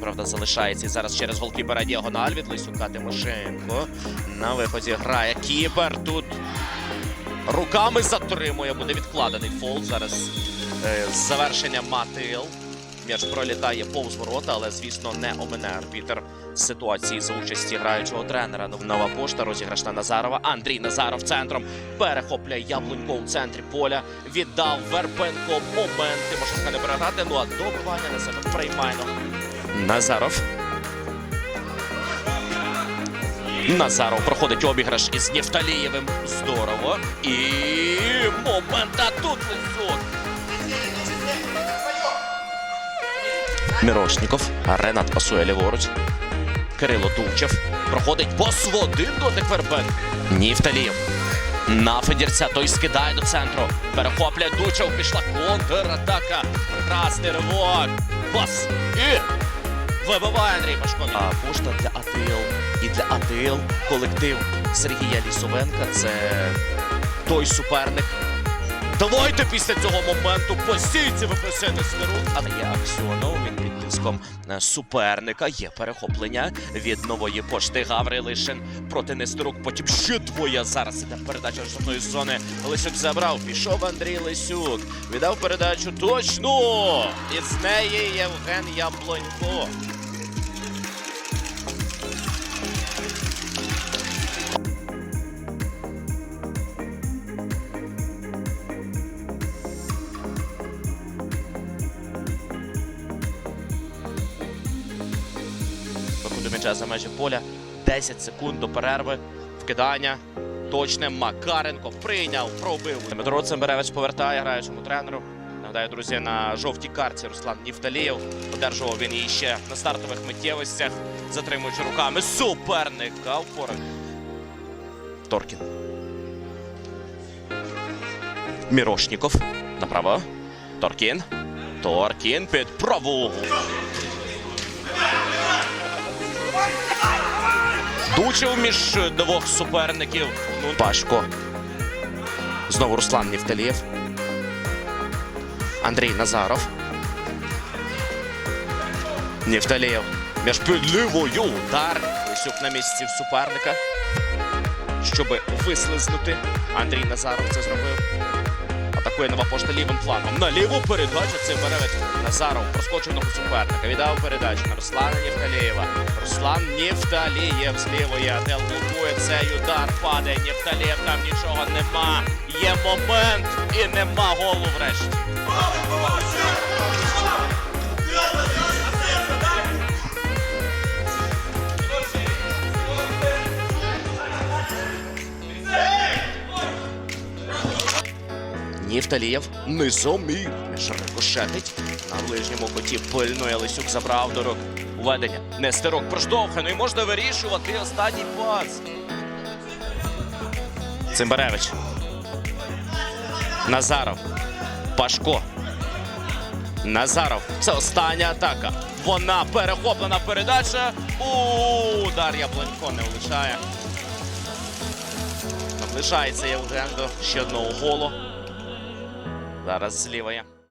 щоправда, залишається. І зараз через голкіпера діагональ від Лисюка Тимошенко. На виході грає кіпер. Тут руками затримує, буде відкладений фол. Зараз е, завершення Матил. М'яч пролітає повз ворота, але, звісно, не омине арбітер ситуації за участі граючого тренера. Нова пошта розіграш на Назарова. Андрій Назаров центром перехоплює Яблунько у центрі поля. Віддав Вербенко момент. Тимошенка не переграти. Ну а добивання на себе приймайно. Назаров. Назаров проходить обіграш із Нєфталієвим. Здорово. І момент а тут Лисюк. Мірошніков. Ренат пасує ліворуч. Кирило Дучев. Проходить пас в один дотик Вербен. Нівталієв. На Федірця той скидає до центру. Перехоплює Дучев. Пішла контратака. Прекрасний ривок. Пас. І вибиває Андрій Пашко. А пошта для АТЛ. І для АТЛ колектив Сергія Лісовенка. Це той суперник, Давайте після цього моменту постійці виписати Стерук. А є Аксьонов, він під тиском е, суперника. Є перехоплення від нової пошти Гаврилишин проти Нестерук. Потім ще двоє. Зараз іде передача жодної зони. Лисюк забрав. Пішов Андрій Лисюк. Віддав передачу точно. І з неї Євген Яблонько. Виходу м'яча за межі поля. 10 секунд до перерви. Вкидання. Точне Макаренко прийняв, пробив. Дмитро Цимберевич повертає граючому тренеру. Нагадаю, друзі, на жовтій карті Руслан Нівталієв. Одержував він її ще на стартових миттєвостях, затримуючи руками суперника в. Торкін. Мірошніков. Направо. Торкін. Торкін під праву. Дучив між двох суперників. Ну, Пашко. Знову Руслан Нівталієв. Андрій Назаров. Нівталієв. Між під лівою удар. Лисюк на місці в суперника. Щоб вислизнути. Андрій Назаров це зробив. Атакує нова пошта лівим флангом. На ліву передачу це Беревич. Назаров проскочив ногу суперника. Віддав передачу на Руслана Нєвталієва. Руслан Нєвталієв з лівої Адел блокує цей удар. Падає Нєвталієв. Там нічого нема. Є момент і нема голу врешті. Нівталієв низом між рикошетить. На ближньому коті пильнує Лисюк забрав до рук. Уведення. Нестерок проштовхано і можна вирішувати останній пас. Цимбаревич. Назаров. Пашко. Назаров. Це остання атака. Вона перехоплена передача. У, Удар Яблонько не влучає. Наближається Євген до ще одного голу. Зараз зліва є.